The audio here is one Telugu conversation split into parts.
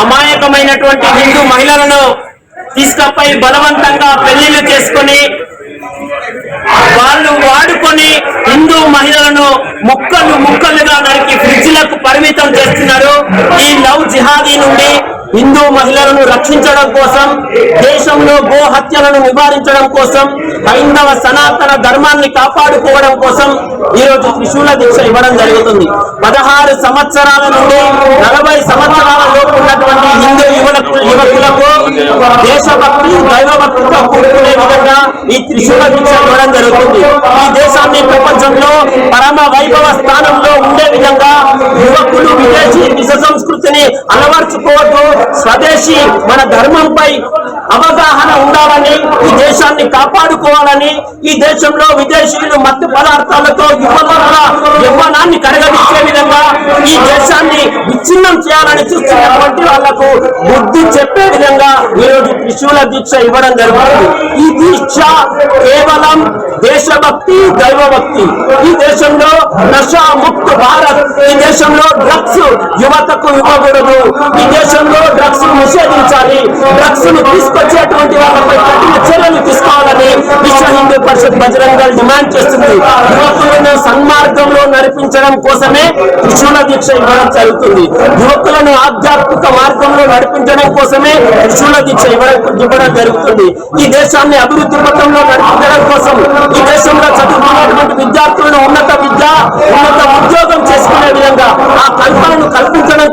అమాయకమైనటువంటి హిందూ మహిళలను తీసుకపోయి బలవంతంగా పెళ్ళిళ్ళు చేసుకొని వాళ్ళు వాడుకొని హిందూ మహిళలను ముక్కలు ముక్కలుగా నరికి ఫ్రిడ్జ్లకు పరిమితం చేస్తున్నారు ఈ లవ్ జిహాదీ నుండి హిందూ మహిళలను రక్షించడం కోసం దేశంలో గో హత్యలను నివారించడం కోసం హైందవ సనాతన ధర్మాన్ని కాపాడుకోవడం కోసం ఈ రోజు త్రిశూల దీక్ష ఇవ్వడం జరుగుతుంది. పదహారు సంవత్సరాల నుండి నలభై సంవత్సరాల లోపు ఉన్నటువంటి హిందూ యువకులకు యువకులకు దేశభక్తి దైవభక్తితో కూడుకునే విధంగా ఈ త్రిశూల దీక్ష ఇవ్వడం జరుగుతుంది. ఈ దేశాన్ని ప్రపంచంలో పరమ వైభవ స్థానంలో ఉండే విధంగా యువకులు విదేశీ విష సంస్కృతిని అలవర్చుకోవద్దు చేసి మన ధర్మంపై అవగాహన ఉండాలని ఈ దేశాన్ని కాపాడుకోవాలని ఈ దేశంలో విదేశీయులు మత్తు పదార్థాలతో యువతల యవ్వనాన్ని కరగదీసే విధంగా ఈ దేశాన్ని విచ్ఛిన్నం చేయాలని చూస్తున్నటువంటి వాళ్ళకు బుద్ధి చెప్పే విధంగా ఈ రోజు త్రిశూల దీక్ష ఇవ్వడం జరుగుతుంది. ఈ దీక్ష కేవలం దేశభక్తి దైవభక్తి. ఈ దేశంలో నషా ముక్త భారత్ ఈ దేశంలో డ్రగ్స్ యువతకు ఇవ్వకూడదు ఈ దేశంలో డ్రగ్స్ నిషేధించాలి. డ్రగ్స్ను తీసుకొచ్చేటువంటి వాళ్ళపై కఠిన చర్యలు తీసుకోవాలని విశ్వ హిందూ పరిషత్ బజరంగ డిమాండ్ చేస్తుంది. యువకులను సన్మార్గంలో నడిపించడం కోసమే త్రిశూల దీక్ష ఇవ్వడం జరుగుతుంది. యువకులను ఆధ్యాత్మిక మార్గంలో నడిపించడం కోసమే త్రిశూల దీక్ష ఇవ్వడం ఇవ్వడం జరుగుతుంది. ఈ దేశాన్ని అభివృద్ధి పథంలో నడిపించడం కోసం ఈ దేశంలో చదువుకున్నటువంటి విద్యార్థులను ఉన్నత విద్య ఉన్నత ఉద్యోగం చేసుకునే విధంగా ఆ కల్పన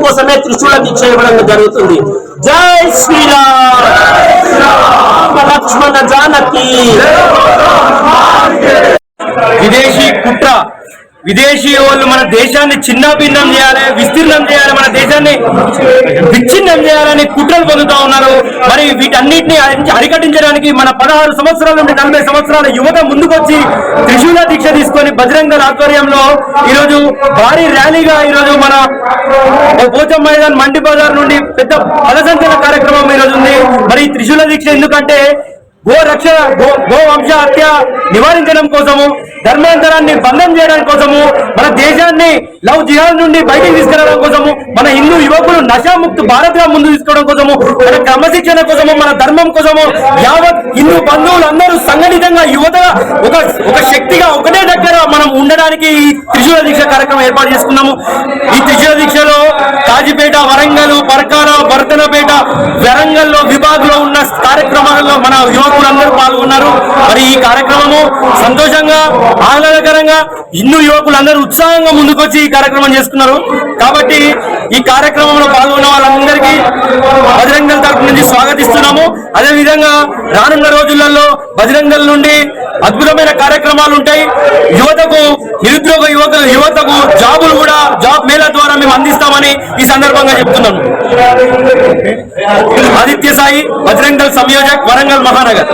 కోసమే త్రిశూలకి దీక్ష జరుగుతుంది. జై శ్రీరామ్. లక్ష్మణ జానకి. విదేశీ కుట్ర విదేశీ వాళ్ళు మన దేశాన్ని చిన్న భిన్నం చేయాలి విస్తీర్ణం చేయాలి మన దేశాన్ని విచ్ఛిన్నం చేయాలని కుట్రలు పొందుతా ఉన్నారు. మరి వీటన్నిటిని అరికటించడానికి అరికట్టించడానికి మన పదహారు సంవత్సరాల నుండి నలభై సంవత్సరాల యువత ముందుకొచ్చి త్రిశూల దీక్ష తీసుకొని బజరంగ ఆధ్వర్యంలో ఈరోజు భారీ ర్యాలీగా ఈరోజు మన పోచం మైదాన్ మండి బజార్ నుండి పెద్ద పదసంచల కార్యక్రమం ఈరోజు ఉంది. మరి త్రిశూల దీక్ష ఎందుకంటే గో రక్షణ గో గో వంశ హత్య నివారించడం కోసము ధర్మాంతరాన్ని బంధం చేయడం కోసము మన దేశాన్ని లవ్ జిహాద్ నుండి బయటికి తీసుకురావడం కోసము మన హిందూ యువకులు నశాముక్త భారత్గా ముందు తీసుకోవడం కోసము మన క్రమశిక్షణ కోసము మన ధర్మం కోసము యావత్ హిందూ బంధువులందరూ సంఘటితంగా యువత ఒక ఒక శక్తిగా ఒకటే దగ్గర మనం ఉండడానికి ఈ త్రిశూల దీక్ష కార్యక్రమం ఏర్పాటు చేసుకున్నాము. ఈ త్రిశూల దీక్షలో కాజీపేట వరంగల్ పరకాల భరతనపేట వరంగల్లో విభాగంలో కార్యక్రమంలో మన యువకులందరూ పాల్గొన్నారు. మరి ఈ కార్యక్రమము సంతోషంగా ఆహ్లాదకరంగా హిందూ యువకులందరూ ఉత్సాహంగా ముందుకొచ్చి ఈ కార్యక్రమం చేసుకున్నారు. కాబట్టి ఈ కార్యక్రమంలో పాల్గొన్న వాళ్ళందరికీ అదేవిధంగా అదే విధంగా రానున్న రోజులలో బజరంగల్ నుండి అద్భుతమైన కార్యక్రమాలు ఉంటాయి. యువతకు నిరుద్యోగ యువత యువతకు జాబులు కూడా జాబ్ మేళా ద్వారా మేము అందిస్తామని ఈ సందర్భంగా చెప్తున్నాను. ఆదిత్య సాయి బజరంగల్ సంయోజక్ వరంగల్ మహానగర్.